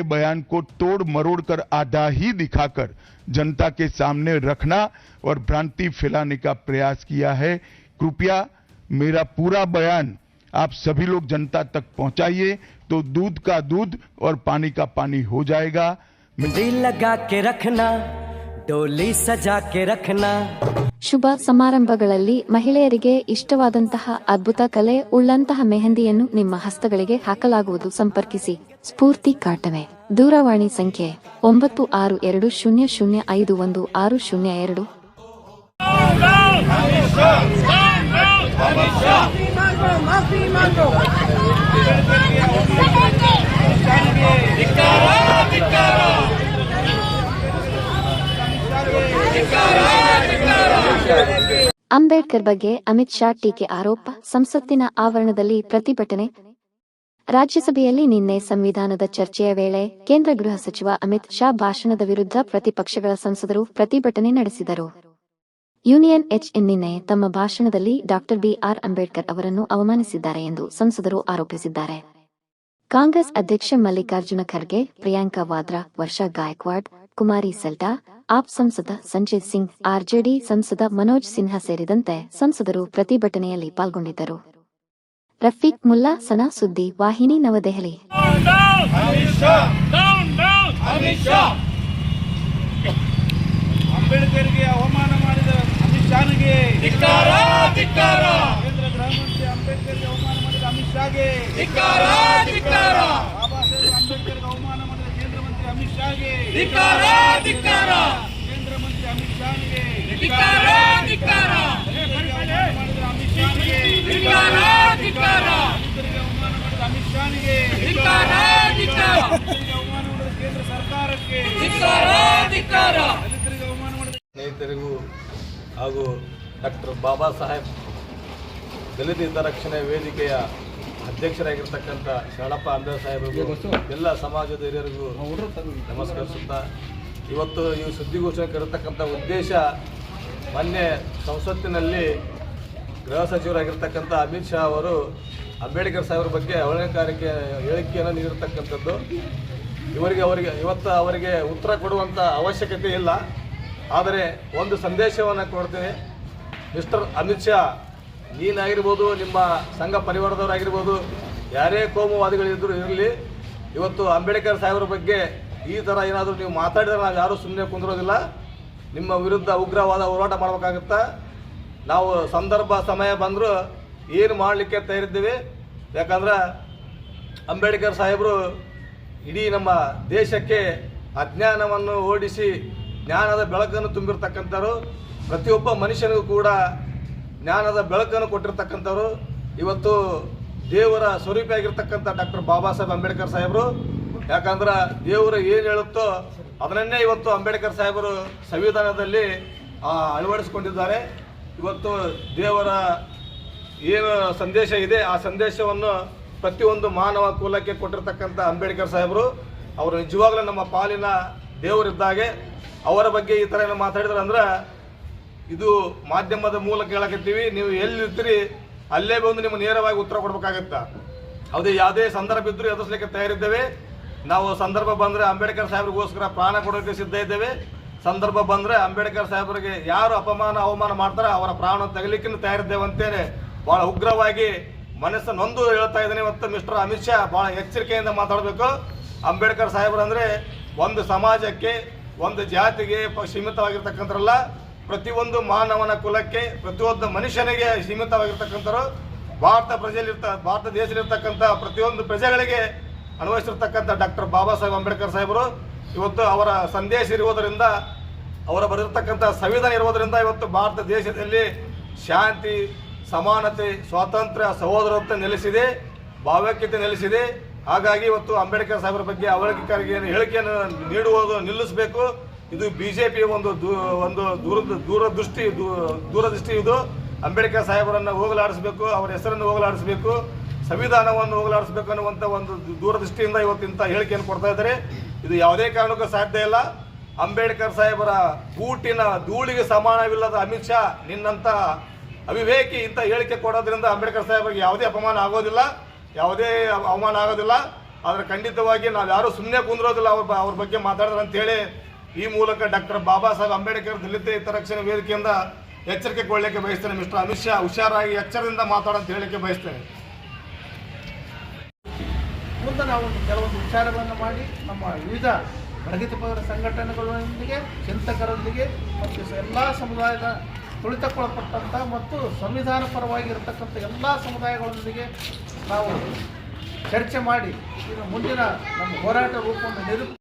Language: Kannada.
बयान को तोड़ मरोड़ कर आधा ही दिखाकर जनता के सामने रखना और भ्रांति फैलाने का प्रयास किया है। कृपया मेरा पूरा बयान आप सभी लोग जनता तक पहुंचाइए तो दूध का दूध और पानी का पानी हो जाएगा। लगा के रखना, डोली सजा के रखना। ಶುಭ ಸಮಾರಂಭಗಳಲ್ಲಿ ಮಹಿಳೆಯರಿಗೆ ಇಷ್ಟವಾದಂತಹ ಅದ್ಭುತ ಕಲೆ, ಉಳ್ಳಂತಹ ಮೆಹಂದಿಯನ್ನು ನಿಮ್ಮ ಹಸ್ತಗಳಿಗೆ ಹಾಕಲಾಗುವುದು. ಸಂಪರ್ಕಿಸಿ. ಸ್ಫೂರ್ತಿ ಕಾಟವೆ. ದೂರವಾಣಿ ಸಂಖ್ಯೆ ಒಂಬತ್ತು ಆರು ಎರಡು ಶೂನ್ಯ ಶೂನ್ಯ ಐದು ಒಂದು ಆರು ಶೂನ್ಯ ಎರಡು. ಅಂಬೇಡ್ಕರ್ ಬಗ್ಗೆ ಅಮಿತ್ ಶಾ ಟೀಕೆ ಆರೋಪ, ಸಂಸತ್ತಿನ ಆವರಣದಲ್ಲಿ ಪ್ರತಿಭಟನೆ. ರಾಜ್ಯಸಭೆಯಲ್ಲಿ ನಿನ್ನೆ ಸಂವಿಧಾನದ ಚರ್ಚೆಯ ವೇಳೆ ಕೇಂದ್ರ ಗೃಹ ಸಚಿವ ಅಮಿತ್ ಶಾ ಭಾಷಣದ ವಿರುದ್ಧ ಪ್ರತಿಪಕ್ಷಗಳ ಸಂಸದರು ಪ್ರತಿಭಟನೆ ನಡೆಸಿದರು. ಯೂನಿಯನ್ ಎಚ್ ನಿನ್ನೆ ತಮ್ಮ ಭಾಷಣದಲ್ಲಿ ಡಾಕ್ಟರ್ ಬಿಆರ್ ಅಂಬೇಡ್ಕರ್ ಅವರನ್ನು ಅವಮಾನಿಸಿದ್ದಾರೆ ಎಂದು ಸಂಸದರು ಆರೋಪಿಸಿದ್ದಾರೆ. ಕಾಂಗ್ರೆಸ್ ಅಧ್ಯಕ್ಷ ಮಲ್ಲಿಕಾರ್ಜುನ ಖರ್ಗೆ, ಪ್ರಿಯಾಂಕಾ ವಾದ್ರಾ, ವರ್ಷಾ ಗಾಯಕ್ವಾಡ್, ಕುಮಾರಿ ಸೆಲ್ಟಾ ಆಪ್ ಸಂಸದ ಸಂಜಯ್ ಸಿಂಗ್ ಆರ್ಜೆಡಿ ಸಂಸದ ಮನೋಜ್ ಸಿನ್ಹಾ ಸೇರಿದಂತೆ ಸಂಸದರು ಪ್ರತಿಭಟನೆಯಲ್ಲಿ ಪಾಲ್ಗೊಂಡಿದ್ದರು. ರಫೀಕ್ ಮುಲ್ಲಾ ಸನಾ ಸುದ್ದಿ ವಾಹಿನಿ ನವದೆಹಲಿ. ಅಂಬೇಡ್ಕರ್ಗೆ ಅವಮಾನ ಮಾಡಿದ ಅಮಿತ್ ಶಾನಿಗೆ ಕೇಂದ್ರ ಗೃಹ ಮಂತ್ರಿ ಅಂಬೇಡ್ಕರ್ಗೆ ಅವಮಾನ ಮಾಡಿದ ಅಮಿತ್ ಶಾಗೆ ಅಂಬೇಡ್ಕರ್ಗೆ ಅವಮಾನ ಮಾಡಿದ ಕೇಂದ್ರ ಮಂತ್ರಿ ಧಿಕ್ಕಾರ ಶಾಗೆ ಕೇಂದ್ರ ಮಂತ್ರಿ ಅಮಿತ್ ಶಾನಿಗೆ ಧಿಕ್ಕಾರ ಧಿಕ್ಕಾರ. ಅಮಿತ್ ಶಾನಿಗೆ ಧಿಕ್ಕಾರ ಅವಮಾನ ಮಾಡಿದ ಅಮಿತ್ ಶಾನಿಗೆ ಧಿಕ್ಕಾರ ಅವಮಾನ ಮಾಡಿದ ಕೇಂದ್ರ ಸರ್ಕಾರಕ್ಕೆ. ದಲಿತರಿಗೆ ಅವಮಾನ ಮಾಡಿದ ಸ್ನೇಹಿತರಿಗೂ ಹಾಗೂ ಡಾಕ್ಟರ್ ಬಾಬಾ ಸಾಹೇಬ್ ದಲಿತ ಹಿತರಕ್ಷಣೆ ವೇದಿಕೆಯ ಅಧ್ಯಕ್ಷರಾಗಿರ್ತಕ್ಕಂಥ ಶರಣಪ್ಪ ಅಂಬೇಡ್ ಸಾಹೇಬರಿಗೂ ಎಲ್ಲ ಸಮಾಜದ ಹಿರಿಯರಿಗೂ ನಮಸ್ಕರಿಸುತ್ತಾ ಇವತ್ತು ಈ ಸುದ್ದಿಗೋಷ್ಠಿ ಕರೆತಕ್ಕಂಥ ಉದ್ದೇಶ ಮೊನ್ನೆ ಸಂಸತ್ತಿನಲ್ಲಿ ಗೃಹ ಸಚಿವರಾಗಿರ್ತಕ್ಕಂಥ ಅಮಿತ್ ಶಾ ಅವರು ಅಂಬೇಡ್ಕರ್ ಸಾಹೇಬ್ರ ಬಗ್ಗೆ ಅವಳಕಾರಿಕೆ ಹೇಳಿಕೆಯನ್ನು ನೀಡಿರ್ತಕ್ಕಂಥದ್ದು. ಇವರಿಗೆ ಅವರಿಗೆ ಇವತ್ತು ಅವರಿಗೆ ಉತ್ತರ ಕೊಡುವಂಥ ಅವಶ್ಯಕತೆ ಇಲ್ಲ. ಆದರೆ ಒಂದು ಸಂದೇಶವನ್ನು ಕೊಡ್ತೀನಿ. ಮಿಸ್ಟರ್ ಅಮಿತ್ ಶಾ ನೀನಾಗಿರ್ಬೋದು, ನಿಮ್ಮ ಸಂಘ ಪರಿವಾರದವರಾಗಿರ್ಬೋದು, ಯಾರೇ ಕೋಮುವಾದಿಗಳಿದ್ದರೂ ಇರಲಿ, ಇವತ್ತು ಅಂಬೇಡ್ಕರ್ ಸಾಹೇಬ್ರ ಬಗ್ಗೆ ಈ ಥರ ಏನಾದರೂ ನೀವು ಮಾತಾಡಿದ್ರೆ ನಾವು ಯಾರೂ ಸುಮ್ಮನೆ ಕುಂದಿರೋದಿಲ್ಲ. ನಿಮ್ಮ ವಿರುದ್ಧ ಉಗ್ರವಾದ ಹೋರಾಟ ಮಾಡಬೇಕಾಗುತ್ತಾ? ನಾವು ಸಂದರ್ಭ, ಸಮಯ ಬಂದರೂ ಏನು ಮಾಡಲಿಕ್ಕೆ ತಯಾರಿದ್ದೀವಿ? ಯಾಕಂದ್ರೆ ಅಂಬೇಡ್ಕರ್ ಸಾಹೇಬರು ಇಡೀ ನಮ್ಮ ದೇಶಕ್ಕೆ ಅಜ್ಞಾನವನ್ನು ಓಡಿಸಿ ಜ್ಞಾನದ ಬೆಳಕನ್ನು ತುಂಬಿರ್ತಕ್ಕಂಥವ್ರು. ಪ್ರತಿಯೊಬ್ಬ ಮನುಷ್ಯನಿಗೂ ಕೂಡ ಜ್ಞಾನದ ಬೆಳಕನ್ನು ಕೊಟ್ಟಿರ್ತಕ್ಕಂಥವ್ರು. ಇವತ್ತು ದೇವರ ಸ್ವರೂಪಿಯಾಗಿರ್ತಕ್ಕಂಥ ಡಾಕ್ಟರ್ ಬಾಬಾ ಸಾಹೇಬ್ ಅಂಬೇಡ್ಕರ್ ಸಾಹೇಬರು. ಯಾಕಂದ್ರೆ ದೇವರು ಏನು ಹೇಳುತ್ತೋ ಅದನ್ನೇ ಇವತ್ತು ಅಂಬೇಡ್ಕರ್ ಸಾಹೇಬರು ಸಂವಿಧಾನದಲ್ಲಿ ಅಳವಡಿಸ್ಕೊಂಡಿದ್ದಾರೆ. ಇವತ್ತು ದೇವರ ಏನು ಸಂದೇಶ ಇದೆ, ಆ ಸಂದೇಶವನ್ನು ಪ್ರತಿಯೊಂದು ಮಾನವ ಕುಲಕ್ಕೆ ಕೊಟ್ಟಿರ್ತಕ್ಕಂಥ ಅಂಬೇಡ್ಕರ್ ಸಾಹೇಬರು. ಅವರು ನಿಜವಾಗ್ಲೂ ನಮ್ಮ ಪಾಲಿನ ದೇವರಿದ್ದಾಗೆ. ಅವರ ಬಗ್ಗೆ ಈ ಥರ ಏನು ಮಾತಾಡಿದ್ರೆ ಅಂದ್ರೆ ಇದು ಮಾಧ್ಯಮದ ಮೂಲಕ ಹೇಳಕತ್ತೀವಿ. ನೀವು ಎಲ್ಲಿರ್ತೀರಿ, ಅಲ್ಲೇ ಬಂದು ನಿಮ್ಗೆ ನೇರವಾಗಿ ಉತ್ತರ ಕೊಡ್ಬೇಕಾಗತ್ತ? ಅದೇ ಯಾವುದೇ ಸಂದರ್ಭ ಇದ್ದರೂ ಎದುರಿಸಲಿಕ್ಕೆ ತಯಾರಿದ್ದೇವೆ. ನಾವು ಸಂದರ್ಭ ಬಂದರೆ ಅಂಬೇಡ್ಕರ್ ಸಾಹೇಬ್ರಿಗೋಸ್ಕರ ಪ್ರಾಣ ಕೊಡೋಕ್ಕೆ ಸಿದ್ಧ ಇದ್ದೇವೆ. ಸಂದರ್ಭ ಬಂದರೆ ಅಂಬೇಡ್ಕರ್ ಸಾಹೇಬ್ರಿಗೆ ಯಾರು ಅಪಮಾನ, ಅವಮಾನ ಮಾಡ್ತಾರೆ ಅವರ ಪ್ರಾಣ ತೆಗಲಿಕ್ಕೆ ತಯಾರಿದ್ದೇವೆ ಅಂತೇಳಿ ಭಾಳ ಉಗ್ರವಾಗಿ ಮನಸ್ಸು ನೊಂದು ಹೇಳ್ತಾ ಇದ್ದೇನೆ ಮತ್ತು ಮಿಸ್ಟರ್ ಅಮಿತ್ ಶಾ. ಭಾಳ ಎಚ್ಚರಿಕೆಯಿಂದ ಮಾತಾಡಬೇಕು. ಅಂಬೇಡ್ಕರ್ ಸಾಹೇಬ್ರಂದ್ರೆ ಒಂದು ಸಮಾಜಕ್ಕೆ, ಒಂದು ಜಾತಿಗೆ ಸೀಮಿತವಾಗಿರ್ತಕ್ಕಂಥರಲ್ಲ ಪ್ರತಿಯೊಂದು ಮಾನವನ ಕುಲಕ್ಕೆ, ಪ್ರತಿಯೊಂದು ಮನುಷ್ಯನಿಗೆ ಸೀಮಿತವಾಗಿರ್ತಕ್ಕಂಥವ್ರು, ಭಾರತ ಪ್ರಜೆಯಲ್ಲಿರ್ತ, ಭಾರತ ದೇಶದಲ್ಲಿರ್ತಕ್ಕಂಥ ಪ್ರತಿಯೊಂದು ಪ್ರಜೆಗಳಿಗೆ ಅನ್ವಯಿಸಿರ್ತಕ್ಕಂಥ ಡಾಕ್ಟರ್ ಬಾಬಾ ಸಾಹೇಬ್ ಅಂಬೇಡ್ಕರ್ ಸಾಹೇಬರು, ಇವತ್ತು ಅವರ ಸಂದೇಶ ಇರುವುದರಿಂದ, ಅವರ ಬರೆದಿರ್ತಕ್ಕಂಥ ಸಂವಿಧಾನ ಇರುವುದರಿಂದ ಇವತ್ತು ಭಾರತ ದೇಶದಲ್ಲಿ ಶಾಂತಿ, ಸಮಾನತೆ, ಸ್ವಾತಂತ್ರ್ಯ, ಸಹೋದರತ್ವ ನೆಲೆಸಿದೆ, ಭಾವೈಕ್ಯತೆ ನೆಲೆಸಿದೆ. ಹಾಗಾಗಿ ಇವತ್ತು ಅಂಬೇಡ್ಕರ್ ಸಾಹೇಬರ ಬಗ್ಗೆ ಅವಲೋಕಿಕರಿಗೆ ಹೇಳಿಕೆಯನ್ನು ನೀಡುವುದು, ನಿಲ್ಲಿಸಬೇಕು. ಇದು ಬಿಜೆಪಿ ಒಂದು ಒಂದು ದೂರ, ದೂರದೃಷ್ಟಿ ದೂರದೃಷ್ಟಿ ಇದು. ಅಂಬೇಡ್ಕರ್ ಸಾಹೇಬರನ್ನು ಹೋಗಲಾಡಿಸಬೇಕು, ಅವರ ಹೆಸರನ್ನು ಹೋಗಲಾಡಿಸಬೇಕು, ಸಂವಿಧಾನವನ್ನು ಹೋಗಲಾಡಿಸಬೇಕು ಅನ್ನುವಂಥ ಒಂದು ದೂರದೃಷ್ಟಿಯಿಂದ ಇವತ್ತು ಇಂಥ ಹೇಳಿಕೆಯನ್ನು ಕೊಡ್ತಾ ಇದ್ದಾರೆ. ಇದು ಯಾವುದೇ ಕಾರಣಕ್ಕೂ ಸಾಧ್ಯ ಇಲ್ಲ. ಅಂಬೇಡ್ಕರ್ ಸಾಹೇಬರ ಕೂಟಿನ ಧೂಳಿಗೆ ಸಮಾನವಿಲ್ಲದ ಅಮಿತ್ ಶಾ ನಿನ್ನಂತ ಅವಿವೇಕಿ ಇಂಥ ಹೇಳಿಕೆ ಕೊಡೋದ್ರಿಂದ ಅಂಬೇಡ್ಕರ್ ಸಾಹೇಬರಿಗೆ ಯಾವುದೇ ಅಪಮಾನ ಆಗೋದಿಲ್ಲ, ಯಾವುದೇ ಅವಮಾನ ಆಗೋದಿಲ್ಲ. ಆದರೆ ಖಂಡಿತವಾಗಿ ನಾವು ಯಾರು ಸುಮ್ಮನೆ ಕುಂದಿರೋದಿಲ್ಲ, ಅವ್ರ ಅವ್ರ ಬಗ್ಗೆ ಮಾತಾಡಿದ್ರೆ ಅಂತೇಳಿ ಈ ಮೂಲಕ ಡಾಕ್ಟರ್ ಬಾಬಾ ಸಾಹೇಬ್ ಅಂಬೇಡ್ಕರ್ ದಲಿತ ಹಿತರಕ್ಷಣೆ ವೇದಿಕೆಯಿಂದ ಎಚ್ಚರಿಕೆ ಕೊಡಲಿಕ್ಕೆ ಬಯಸ್ತೇನೆ. ಮಿಸ್ಟರ್ ಅಮಿತ್ ಶಾ, ಹುಷಾರಾಗಿ ಎಚ್ಚರದಿಂದ ಮಾತಾಡೋದು ಹೇಳಲಿಕ್ಕೆ ಬಯಸ್ತೇನೆ. ಮುಂದೆ ನಾವು ಕೆಲವೊಂದು ವಿಚಾರಗಳನ್ನು ಮಾಡಿ, ನಮ್ಮ ವಿವಿಧ ಪ್ರಗತಿಪರ ಸಂಘಟನೆಗಳೊಂದಿಗೆ, ಚಿಂತಕರೊಂದಿಗೆ ಮತ್ತು ಎಲ್ಲ ಸಮುದಾಯದ ತುಳಿತಕ್ಕೊಳಪಟ್ಟಂಥ ಮತ್ತು ಸಂವಿಧಾನ ಪರವಾಗಿ ಇರತಕ್ಕಂಥ ಎಲ್ಲ ಸಮುದಾಯಗಳೊಂದಿಗೆ ನಾವು ಚರ್ಚೆ ಮಾಡಿ ಮುಂದಿನ ನಮ್ಮ ಹೋರಾಟ ರೂಪವನ್ನು ನಿರೂಪ